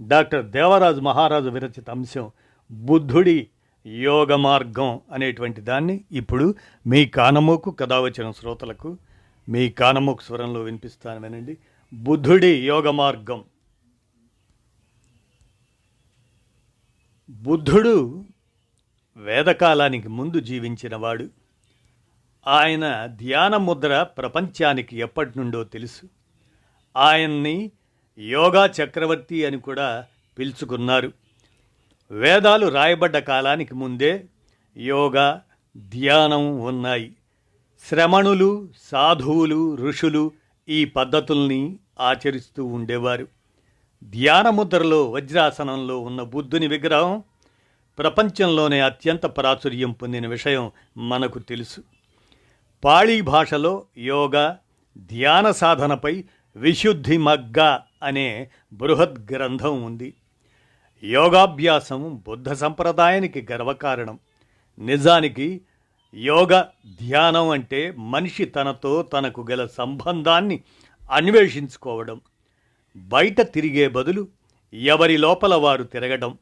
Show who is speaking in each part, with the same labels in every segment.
Speaker 1: Doctor Devaraju మహారాజు విరచిత అంశం బుద్ధుడి యోగ మార్గం అనేటువంటి దాన్ని ఇప్పుడు మీ కానమోకు కథ వచ్చిన శ్రోతలకు మీ కానమోకు స్వరంలో వినిపిస్తాను వినండి. బుద్ధుడి యోగ మార్గం. బుద్ధుడు వేదకాలానికి ముందు జీవించినవాడు ఆయన ధ్యాన ముద్ర ప్రపంచానికి ఎప్పటి నుండో తెలుసు. ఆయన్ని యోగా చక్రవర్తి అని కూడా పిలుచుకున్నారు. వేదాలు రాయబడ్డ కాలానికి ముందే యోగా ధ్యానం ఉన్నాయి. శ్రమణులు సాధువులు ఋషులు ఈ పద్ధతుల్ని ఆచరిస్తూ ఉండేవారు. ధ్యానముద్రలో వజ్రాసనంలో ఉన్న బుద్ధుని విగ్రహం ప్రపంచంలోనే అత్యంత ప్రాచుర్యం పొందిన విషయం మనకు తెలుసు. పాళీ భాషలో యోగా ధ్యాన సాధనపై విశుద్ధి మగ్గ అనే బృహద్ గ్రంథం ఉంది. యోగాభ్యాసం బుద్ధ సంప్రదాయానికి గర్వకారణం. నిజానికి యోగ ధ్యానం అంటే మనిషి తనతో తనకు గల సంబంధాన్ని అన్వేషించుకోవడం. బయట తిరిగే బదులు ఎవరి లోపల వారు తిరగడం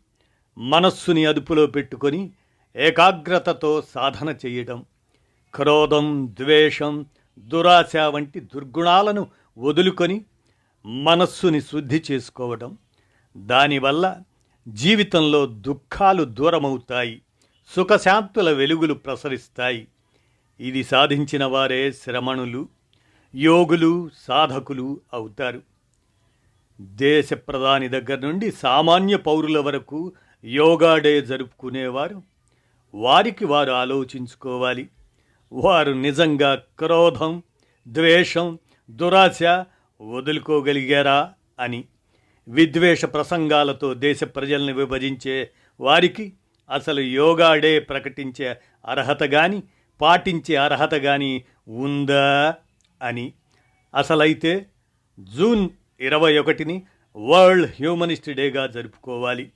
Speaker 1: మనస్సుని అదుపులో పెట్టుకొని ఏకాగ్రతతో సాధన చేయడం క్రోధం ద్వేషం దురాశ వంటి దుర్గుణాలను వదులుకొని మనస్సుని శుద్ధి చేసుకోవడం దానివల్ల జీవితంలో దుఃఖాలు దూరమవుతాయి సుఖశాంతుల వెలుగులు ప్రసరిస్తాయి. ఇది సాధించిన వారే శ్రమణులు యోగులు సాధకులు అవుతారు. దేశ ప్రధాని దగ్గర నుండి సామాన్య పౌరుల వరకు యోగా డే జరుపుకునేవారు. వారికి వారు ఆలోచించుకోవాలి. వారు నిజంగా క్రోధం ద్వేషం దురాశ వదులుకోగలిగారా అని విద్వేష ప్రసంగాలతో దేశ ప్రజల్ని విభజించే వారికి అసలు యోగా డే ప్రకటించే అర్హత కానీ పాటించే అర్హత కానీ ఉందా అని. అసలైతే జూన్ ఇరవై ఒకటిని వరల్డ్ హ్యూమనిస్ట్ డేగా జరుపుకోవాలి.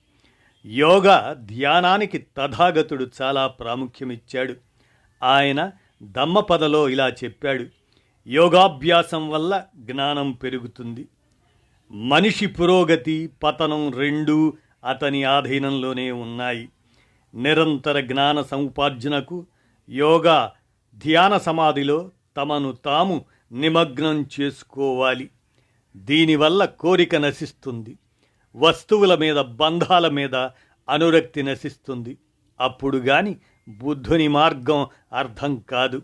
Speaker 1: యోగా ధ్యానానికి తథాగతుడు చాలా ప్రాముఖ్యమిచ్చాడు. ఆయన దమ్మపదలో ఇలా చెప్పాడు. యోగాభ్యాసం వల్ల జ్ఞానం పెరుగుతుంది. మనిషి పురోగతి పతనం రెండూ అతని ఆధీనంలోనే ఉన్నాయి. నిరంతర జ్ఞాన సముపార్జనకు యోగా ధ్యాన సమాధిలో తమను తాము నిమగ్నం చేసుకోవాలి. దీనివల్ల కోరిక నశిస్తుంది. వస్తువుల మీద బంధాల మీద అనురక్తి నశిస్తుంది. అప్పుడు గాని బుద్ధుని మార్గం అర్థం కాదు.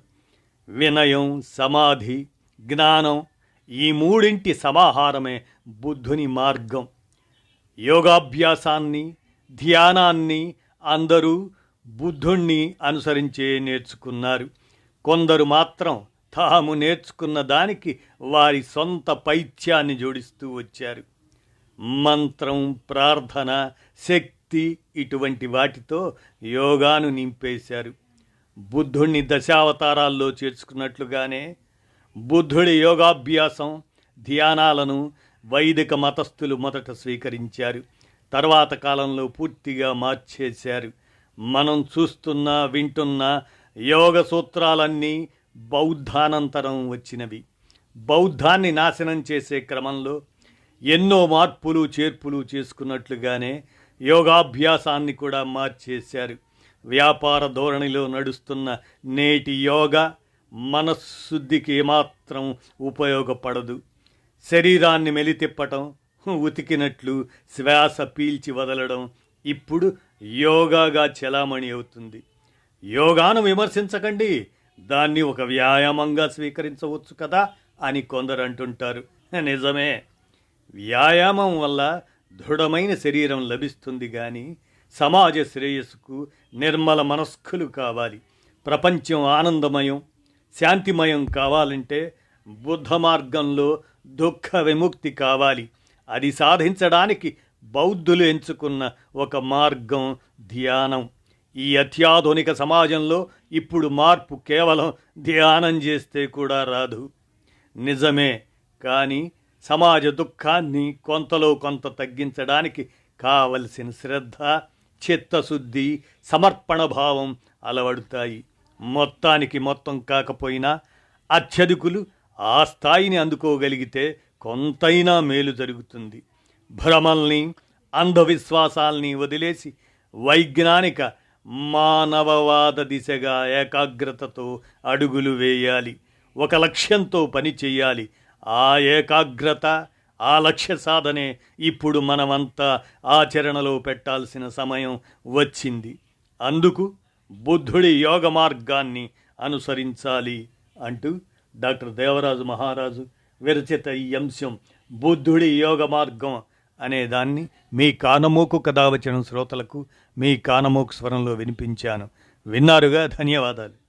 Speaker 1: వినయం సమాధి జ్ఞానం ఈ మూడింటి సమాహారమే బుద్ధుని మార్గం. యోగాభ్యాసాన్ని ధ్యానాన్ని అందరూ బుద్ధుణ్ణి అనుసరించే నేర్చుకున్నారు. కొందరు మాత్రం తాము నేర్చుకున్న దానికి వారి సొంత పైత్యాన్ని జోడిస్తూ వచ్చారు. మంత్రం ప్రార్థన శక్తి ఇటువంటి వాటితో యోగాను నింపేశారు. బుద్ధుణ్ణి దశావతారాల్లో చేర్చుకున్నట్లుగానే బుద్ధుడి యోగాభ్యాసం ధ్యానాలను వైదిక మతస్థులు మొదట స్వీకరించారు. తర్వాత కాలంలో పూర్తిగా మార్చేశారు. మనం చూస్తున్న వింటున్న యోగ సూత్రాలన్నీ బౌద్ధానంతరం వచ్చినవి. బౌద్ధాన్ని నాశనం చేసే క్రమంలో ఎన్నో మార్పులు చేర్పులు చేసుకున్నట్లుగానే యోగాభ్యాసాన్ని కూడా మార్చేశారు. వ్యాపార ధోరణిలో నడుస్తున్న నేటి యోగా మనశుద్ధికి ఏమాత్రం ఉపయోగపడదు. శరీరాన్ని మెలితిప్పటం ఉతికినట్లు శ్వాస పీల్చి వదలడం ఇప్పుడు యోగాగా చలామణి అవుతుంది. యోగాను విమర్శించకండి. దాన్ని ఒక వ్యాయామంగా స్వీకరించవచ్చు కదా అని కొందరు అంటుంటారు నిజమే. వ్యాయామం వల్ల దృఢమైన శరీరం లభిస్తుంది కానీ సమాజ శ్రేయస్సుకు నిర్మల మనస్కులు కావాలి. ప్రపంచం ఆనందమయం శాంతిమయం కావాలంటే బుద్ధ మార్గంలో దుఃఖ విముక్తి కావాలి. అది సాధించడానికి బౌద్ధులు ఎంచుకున్న ఒక మార్గం ధ్యానం. ఈ అత్యాధునిక సమాజంలో ఇప్పుడు మార్పు కేవలం ధ్యానం చేస్తే కూడా రాదు. నిజమే కానీ సమాజ దుఃఖాన్ని కొంతలో కొంత తగ్గించడానికి కావలసిన శ్రద్ధ చిత్తశుద్ధి సమర్పణ భావం అలవడుతాయి. మొత్తానికి మొత్తం కాకపోయినా అత్యధికులు ఆ స్థాయిని అందుకోగలిగితే కొంతైనా మేలు జరుగుతుంది. భ్రమల్ని అంధవిశ్వాసాల్ని వదిలేసి వైజ్ఞానిక మానవవాద దిశగా ఏకాగ్రతతో అడుగులు వేయాలి. ఒక లక్ష్యంతో పని చేయాలి. ఆ ఏకాగ్రత ఆ లక్ష్య సాధనే ఇప్పుడు మనమంతా ఆచరణలో పెట్టాల్సిన సమయం వచ్చింది. అందుకు బుద్ధుడి యోగ మార్గాన్ని అనుసరించాలి అంటూ డాక్టర్ దేవరాజు మహారాజు విరచిత ఈ అంశం బుద్ధుడి యోగ మార్గం అనేదాన్ని మీ కానమోకు కథ వచ్చిన శ్రోతలకు మీ కానమోకు స్వరంలో వినిపించాను. విన్నారుగా? ధన్యవాదాలు.